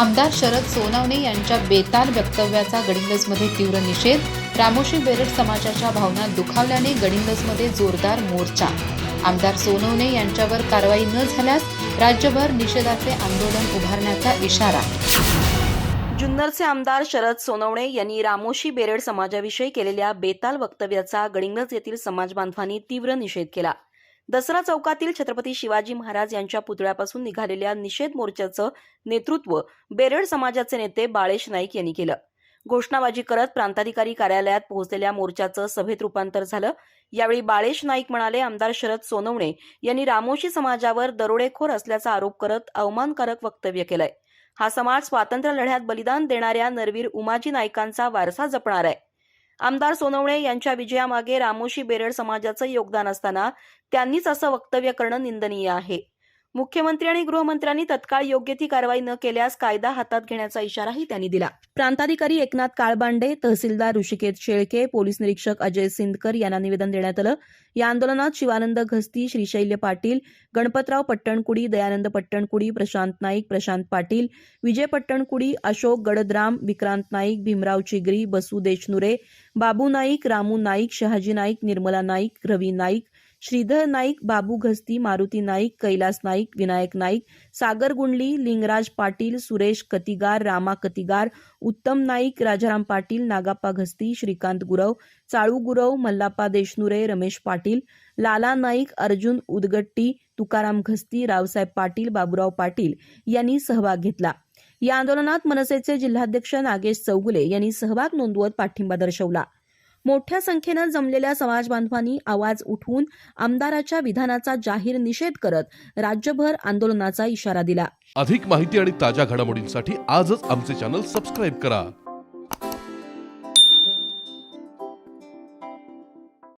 आमदार शरद सोनवणे यांच्या बेताल वक्तव्याचा गडिंगजमध्ये तीव्र निषेध रामोशी बेरड समाजाच्या भावना दुखावल्याने गडिंगजमध्ये जोरदार मोर्चा. आमदार सोनवणे यांच्यावर कारवाई न झाल्यास राज्यभर निषेधाचे आंदोलन उभारण्याचा इशारा. जुन्नरचे आमदार शरद सोनवणे यांनी रामोशी बेरड समाजाविषयी केलेल्या बेताल वक्तव्याचा गडिंगज येथील समाज बांधवांनी तीव्र निषेध केला. दसरा चौकातील छत्रपती शिवाजी महाराज यांच्या पुतळ्यापासून निघालेल्या निषेध मोर्चाचं नेतृत्व बेरड समाजाचे नेते बाळेश नाईक यांनी केलं. घोषणाबाजी करत प्रांताधिकारी कार्यालयात पोहोचलेल्या मोर्चाचं सभेत रूपांतर झालं. यावेळी बाळेश नाईक म्हणाले आमदार शरद सोनवणे यांनी रामोशी समाजावर दरोडेखोर असल्याचा आरोप करत अवमानकारक वक्तव्य केलंय. हा समाज स्वातंत्र्य लढ्यात बलिदान देणाऱ्या नरवीर उमाजी नाईकांचा वारसा जपणार आहे आमदार सोनवणे यांच्या विजयामागे रामोशी बेरड समाजाचं योगदान असताना त्यांनीच असं वक्तव्य करणं निंदनीय आहे. मुख्यमंत्री आणि गृहमंत्र्यांनी तत्काळ योग्य ती कारवाई न केल्यास कायदा हातात घेण्याचा इशाराही त्यांनी दिला. प्रांताधिकारी एकनाथ काळबांडे तहसीलदार ऋषिकेत शेळके पोलीस निरीक्षक अजय सिंदकर यांना निवेदन देण्यात आलं. या आंदोलनात शिवानंद घस्ती श्रीशैल्य पाटील गणपतराव पट्टणकुडी दयानंद पट्टणकुडी प्रशांत नाईक प्रशांत पाटील विजय पट्टणकुडी अशोक गडदराम विक्रांत नाईक भीमराव चिगरी बसू देशनुरे बाबू नाईक रामू नाईक शहाजी नाईक निर्मला नाईक रवी नाईक श्रीधर नाईक बाबू घस्ती मारुती नाईक कैलास नाईक विनायक नाईक सागर गुंडली लिंगराज पाटील सुरेश कतिगार रामा कतिगार उत्तम नाईक राजाराम पाटील नागाप्पा घस्ती श्रीकांत गुरव चाळू गुरव मल्लाप्पा देशनुरे रमेश पाटील लाला नाईक अर्जुन उदगट्टी तुकाराम घस्ती रावसाहेब पाटील बाबूराव पाटील यांनी सहभाग घेतला. या आंदोलनात मनसेचे जिल्हाध्यक्ष नागेश चौगुले यांनी सहभाग नोंदवत पाठिंबा दर्शवला. मोठ्या संख्येनं जमलेल्या समाज बांधवांनी आवाज उठवून आमदाराच्या विधानाचा जाहीर निषेध करत राज्यभर आंदोलनाचा इशारा दिला. अधिक माहिती आणि ताज्या घडामोडींसाठी आजच आमचे चॅनल सबस्क्राईब करा.